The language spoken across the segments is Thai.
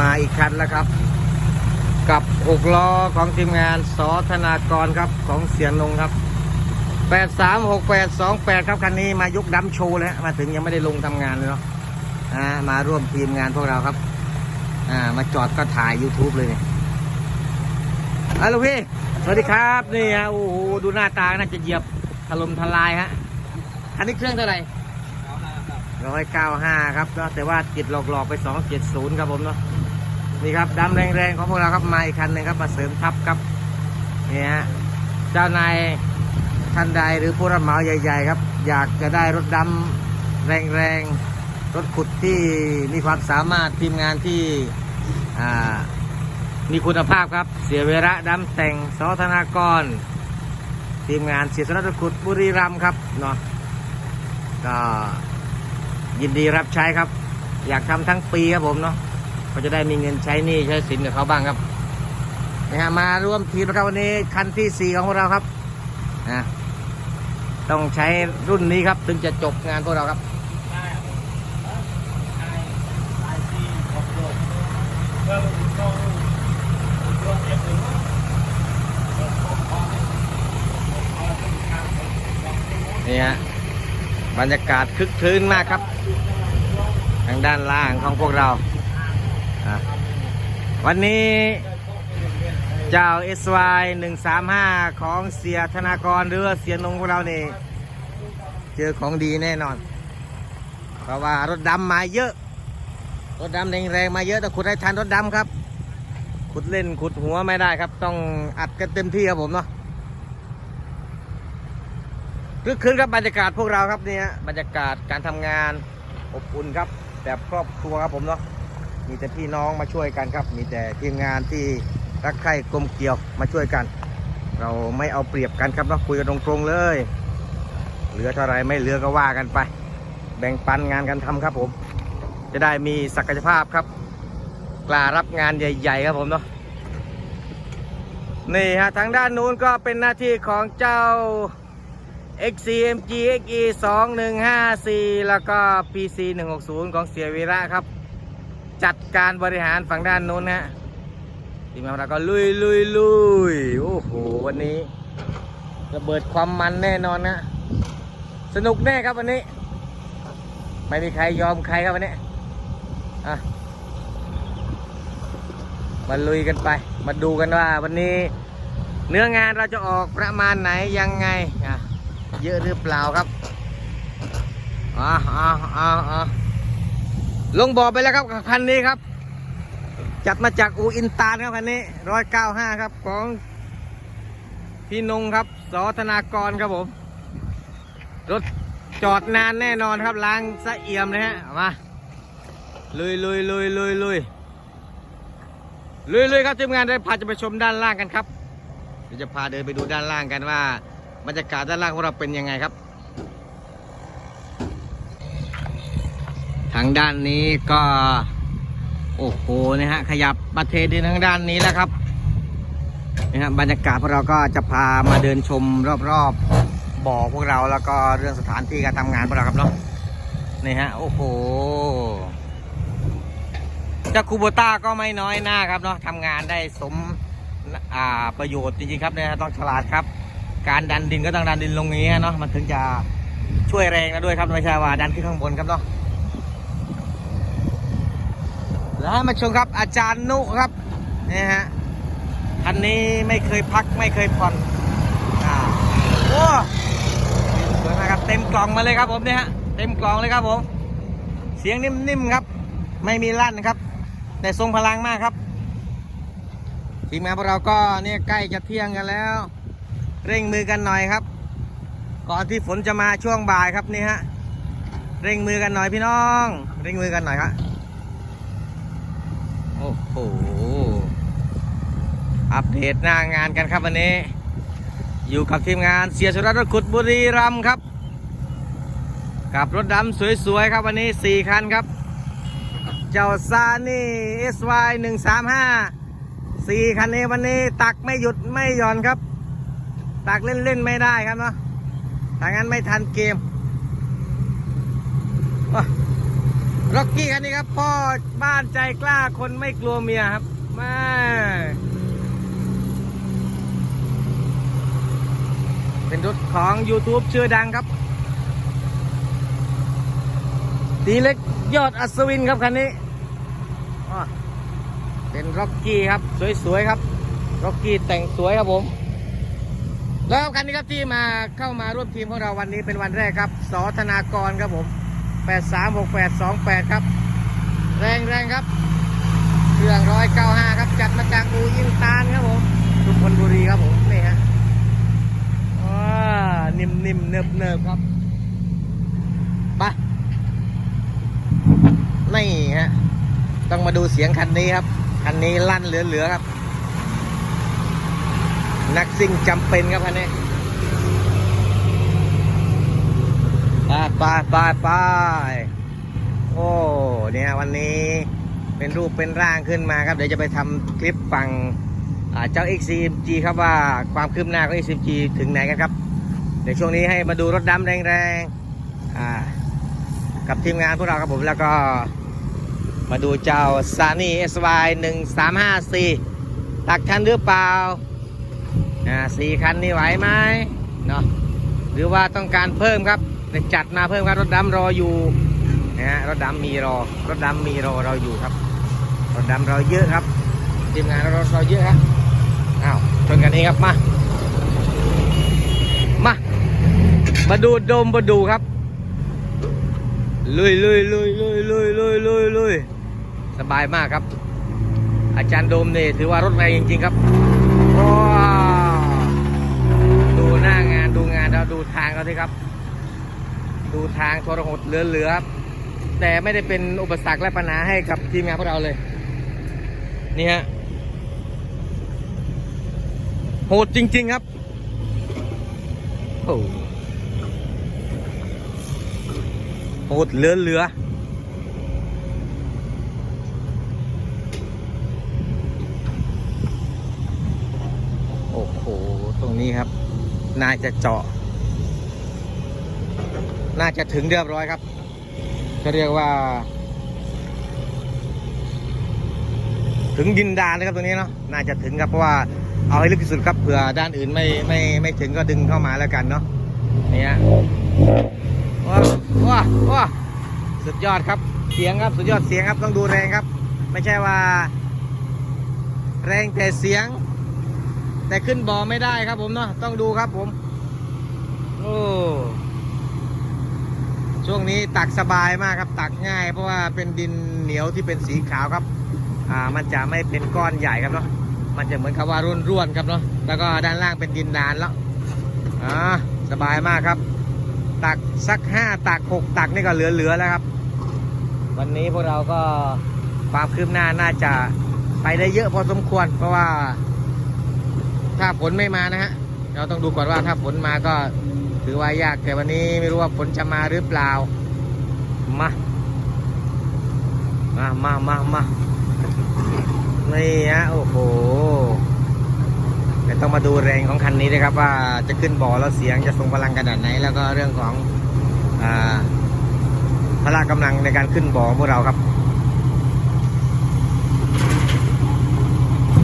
มาอีกคันแล้วครับ กับหกล้อของทีมงานสอธนากรครับของเสียนงครับ 836828 ครับคันนี้มายกดัมโชว์แล้วมาถึงยังไม่ได้ลงทำงานเลยเนาะอ่ามาร่วมทีมงานพวกเราครับอ่ามาจอดก็ถ่าย YouTube เลยเนี่ยฮัลโหลพี่ สวัสดีครับนี่ฮะโอ้โหดูหน้าตาน่าจะเหยียบถล่มทลายฮะคันนี้เครื่องเท่าไหร่ร้อยเก้าห้าครับก็แต่ว่าจิตหลอกๆไปสองเจ็ดศูนย์ครับผมเนาะ นี่ครับดำแรงๆของพวกเราครับมาอีกคันหนึ่งครับมาเสริมทัพครับนี่ฮะเจ้านายท่านใดหรือผู้รับเหมาใหญ่ ๆ ครับ อยากจะได้รถดำแรงๆรถขุดที่มีความสามารถทีมงานที่มีคุณภาพครับ เสียเวระดำแต่งสอธนากร ทีมงานเสียสรถขุดบุรีรัมครับเนาะก็ยินดีรับใช้ครับ อยากทำทั้งปีครับผมเนาะ ก็จะได้มีเงินใช้หนี้ใช้สินกับเขาบ้างครับนะฮะมาร่วมทีมนะครับวันนี้คันที่สี่ของพวกเราครับนะต้องใช้รุ่นนี้ครับ ถึงจะจบงานพวกเราครับนี่ฮะบรรยากาศคึกคืนมากครับ ทางด้านล่างของพวกเรา อะวันนี้เจ้า SY 135 ของเสียธนากรหรือเสียนงของเราเนี่เจอของดีแน่นอน เพราะว่ารถดำมาเยอะ รถดำแรงๆมาเยอะแต่ขุดให้ทันรถดำครับ ขุดเล่นขุดหัวไม่ได้ครับ ต้องอัดกันเต็มที่ครับผมเนาะคึกคืนครับบรรยากาศพวกเราครับเนี่ยบรรยากาศการทำงานอบอุ่นครับแบบครอบครัวครับผมเนาะ มีแต่พี่น้องมาช่วยกันครับ มีแต่ทีมงานที่รักใคร่กลมเกลียวมาช่วยกัน เราไม่เอาเปรียบกันครับเนาคุยกันตรงๆเลย เหลือเท่าไรไม่เหลือก็ว่ากันไป แบ่งปันงานกันทำครับผม จะได้มีศักยภาพครับ กล้ารับงานใหญ่ ๆ ครับผมเนาะนี่ฮะทางด้านนู้นก็เป็นหน้าที่ของเจ้า XCMG XE 2154 แล้วก็ PC 160 ของเสียวีระครับ จัดการบริหารฝั่งด้านนู้นฮะทีมงานเราก็ลุยลุยลุยโอ้โหวันนี้ระเบิดความมันแน่นอนนะสนุกแน่ครับวันนี้ ไม่มีใครยอมใครครับวันนี้อะมาลุยกันไป มาดูกันว่าวันนี้ เนื้องานเราจะออกประมาณไหนยังไงอะเยอะหรือเปล่าครับอ่าอ่าอ่าอ่า ลงบ่อไปแล้วครับกับคันนี้ครับ จัดมาจากอูอินตาลครับคันนี้ร้อยเก้าห้าครับของพี่นงครับสอธนากรครับผม รถจอดนานแน่นอนครับล้างสะเอี่ยมเลยฮะเอามาลุยลุยลุยลุยลุยลุยลุยครับทีมงานได้พาจะไปชมด้านล่างกันครับเดี๋ยวจะพาเดินไปดูด้านล่างกันว่าบรรยากาศด้านล่างของเราเป็นยังไงครับ ทางด้านนี้ก็ โอ้โหนะฮะขยับมาเทดินทางด้านนี้แล้วครับนะฮะบรรยากาศพวกเราก็จะพามาเดินชมรอบๆบ่อพวกเราแล้วก็เรื่องสถานที่การทำงานพวกเราครับเนาะนี่ฮะโอ้โหเจ้าคูโบต้าก็ไม่น้อยหน้าครับเนาะทำงานได้สมประโยชน์จริงๆครับเนี่ยต้องฉลาดครับ การดันดินก็ต้องดันดินลงอย่างนี้เนาะมันถึงจะช่วยแรงนะด้วยครับไม่ใช่ว่าดันขึ้นข้างบนครับเนาะ แล้วมาชมครับอาจารย์นุครับนี่ฮะคันนี้ไม่เคยพักไม่เคยผ่อนอ่าโอ้สวยมากครับเต็มกล่องมาเลยครับผมเนี่ยฮะเต็มกล่องเลยครับผม เสียงนิ่มๆครับ ไม่มีลั่นครับ แต่ทรงพลังมากครับทีมงานพวกเราก็เนี่ยใกล้จะเที่ยงกันแล้ว เร่งมือกันหน่อยครับ ก่อนที่ฝนจะมาช่วงบ่ายครับนี่ฮะเร่งมือกันหน่อยพี่น้อง เร่งมือกันหน่อยครับ อ้โหอัปเดตหน้างานกันครับวันนี้ อยู่กับทีมงานเสียสุรัตน์รถขุดบุรีรัมครับ กับรถดำสวยๆครับวันนี้ 4 คันครับ เจ้าซานี่ SY 135 4คันนี้วันนี้ตักไม่หยุดไม่หย่อนครับ ตักเล่นๆไม่ได้ครับเนาะถ้างั้นไม่ทันเกม ร็อกกี้คันนี้ครับ พ่อบ้านใจกล้าคนไม่กลัวเมียครับมาเป็นรถของ YouTube ชื่อดังครับตีเล็กยอดอัศวินครับคันนี้เป็นร็อกกี้ครับ สวยๆครับร็อกกี้แต่งสวยครับผม แล้วคันนี้ครับที่มาเข้ามาร่วมทีมของเราวันนี้เป็นวันแรกครับสอธนากรครับผม 836828 ครับ แรงแรงครับ เครื่องร้อยเก้าห้าครับ จัดมาจากอูยิงตาลครับผมสุพรรณบุรีครับผม นี่ฮะว้านิ่มนิ่มเนิบเนิบครับไปนี่ฮะ ต้องมาดูเสียงคันนี้ครับ คันนี้ลั่นเหลือๆครับ นักซิ่งจำเป็นครับคันนี้ ไปไปไปโอ้เนี่ยวันนี้เป็นรูปเป็นร่างขึ้นมาครับ เดี๋ยวจะไปทำคลิปฟังอ่าเจ้า XCMG ครับว่าความคืบหน้าของ XCMG ถึงไหนกันครับ เดี๋ยวช่วงนี้ให้มาดูรถดำแรงๆกับทีมงานพวกเราครับผมแล้วก็มาดูเจ้า s a n y SY 1354ตักทันหรือเปล่าอ่าสี่คันนี่ไหวไหมเนาะหรือว่าต้องการเพิ่มครับ จัดมาเพิ่มครับรถดำรออยู่นะฮะรถดำมีรอ รถดำมีรอเราอยู่ครับ รถดำเราเยอะครับทีมงานเราเราเยอะครับอ้าวชนกันเองครับมามามาดูโดมมาดูครับลุยลุยลุยลุยลุยลุยลุยลุยสบายมากครับ อาจารย์โดมเนี่ถือว่ารถแรงจริง ๆ ครับว้าดูหน้างานดูงานแล้วดูทางเขาสิครับ ดูทางทรหดเหลือๆครับแต่ไม่ได้เป็นอุปสรรคและปัญหาให้กับทีมงานพวกเราเลย นี่ฮะโหดจริง ๆ ครับโอ้โหดเหลือๆโอ้โห ตรงนี้ครับ น่าจะเจาะ น่าจะถึงเรียบร้อยครับก็เรียกว่า ถึงดินดานนะครับตรงนี้เนาะน่าจะถึงครับเพราะว่าเอาให้ลึกที่สุดครับเผื่อด้านอื่นไม่ไม่ไม่ถึงก็ดึงเข้ามาแล้วกันเนาะนี่ฮะว้าว้าว้าสุดยอดครับเสียงครับสุดยอดเสียงครับต้องดูแรงครับ ไม่ใช่ว่า แรงแต่เสียง แต่ขึ้นบ่อไม่ได้ครับผมเนาะต้องดูครับผม โอ้ ช่วงนี้ตักสบายมากครับตักง่าย เพราะว่าเป็นดินเหนียวที่เป็นสีขาวครับอ่ามันจะไม่เป็นก้อนใหญ่ครับเนาะมันจะเหมือนกับว่าร่วนๆครับเนาะแล้วก็ด้านล่างเป็นดินดานแล้วอ่าสบายมากครับ ตักสักห้าตักหกตักนี่ก็เหลือๆแล้วครับ วันนี้พวกเราก็ความคืบหน้าน่าจะไปได้เยอะพอสมควร เพราะว่าถ้าฝนไม่มานะฮะเราต้องดูก่อนว่าถ้าฝนมาก็ ถือว่ายากแต่วันนี้ไม่รู้ว่าฝนจะมาหรือเปล่า มา มามามามานี่ฮะโอ้โหแต่ต้องมาดูแรงของคันนี้นะครับ ว่าจะขึ้นบ่อแล้วเสียงจะทรงพลังขนาดไหน แล้วก็เรื่องของอพละกำลังในการขึ้นบ่อของพวกเราครับ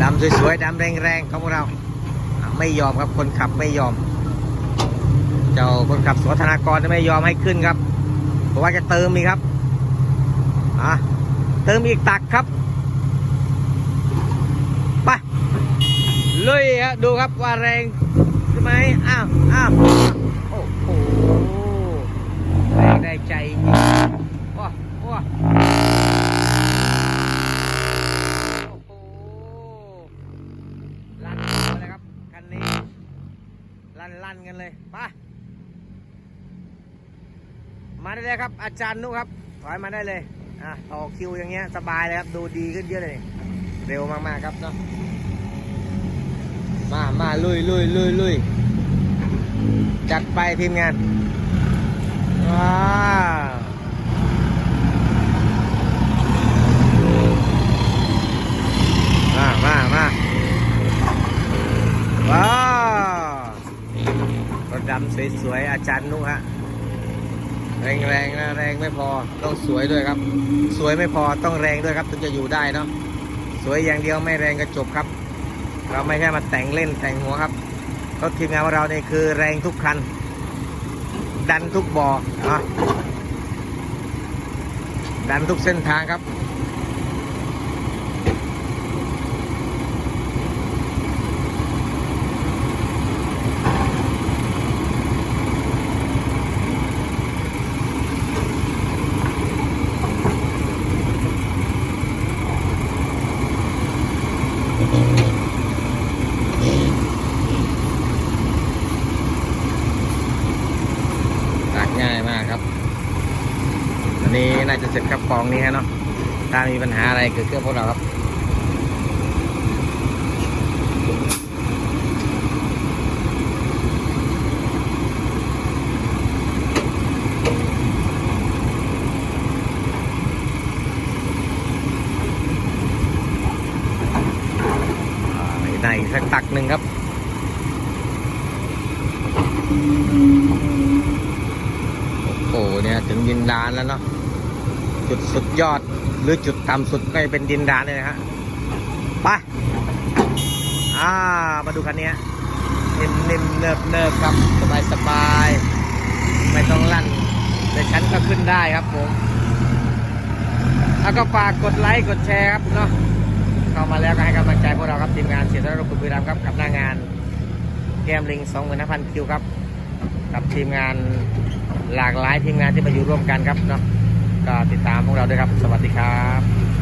ดำสวยๆดำแรงๆของพวกเรา ไม่ยอมครับคนขับไม่ยอม เจ้าคนขับสวธนากรไม่ยอมให้ขึ้นครับเพราะว่าจะเติมอีกครับอะเติมอีกตักครับไปเลยฮะดูครับว่าแรงใช่ไหมอ้าวอ้าวโอ้โหแรงได้ใจจริงว้าว้าโอ้โหลั่นเลยครับคันนี้ลั่นลั่นกันเลยไป มาได้เลยครับ อาจารย์นุครับ ถอยมาได้เลยอะต่อคิวอย่างเงี้ยสบายเลยครับ ดูดีขึ้นเยอะเลยเร็วมากๆครับเนาะมามาลุยลุยลุยลุยจัดไปทีมงานว้าวมามามาว้าวรถดำสวยๆอาจารย์นุฮะ แรงแรงนะแรงไม่พอต้องสวยด้วยครับ สวยไม่พอต้องแรงด้วยครับถึงจะอยู่ได้เนาะสวยอย่างเดียวไม่แรงก็จบครับ เราไม่ใช่มาแต่งเล่นแต่งหัวครับรถทีมงานของเราเนี่ยคือแรงทุกคัน ดันทุกบ่อนะดันทุกเส้นทางครับ ตักง่ายมากครับ อั นี้น่าจะเสร็จครับกองนี้ฮะเนาะถ้ามีปัญหาอะไรเกิดขึ้นพวกเราครับอ่ในอีกสักตักหนึ่งครับโอ้โหเนี่ยถึงดินดานแล้วเนาะ จุดสุดยอดหรือจุดต่ำสุดก็จะเป็นดินดานเลยนะฮะไปอ่ามาดูคันนี้นิ่มนิ่มเนิบเนิบครับสบายสบายไม่ต้องลั่นแต่ฉันก็ขึ้นได้ครับผมแล้วก็ฝากกดไลค์กดแชร์ครับเนาะเข้ามาแล้วก็ให้กำลังใจพวกเราครับทีมงานเสียสละรบุรีรัมย์ครับกับหน้างานแกมลิงสองหมื่นห้าพันคิวครับ กับทีมงานหลากหลายทีมงานที่มาอยู่ร่วมกันครับเนาะ ก็ติดตามพวกเราด้วยครับ สวัสดีครับ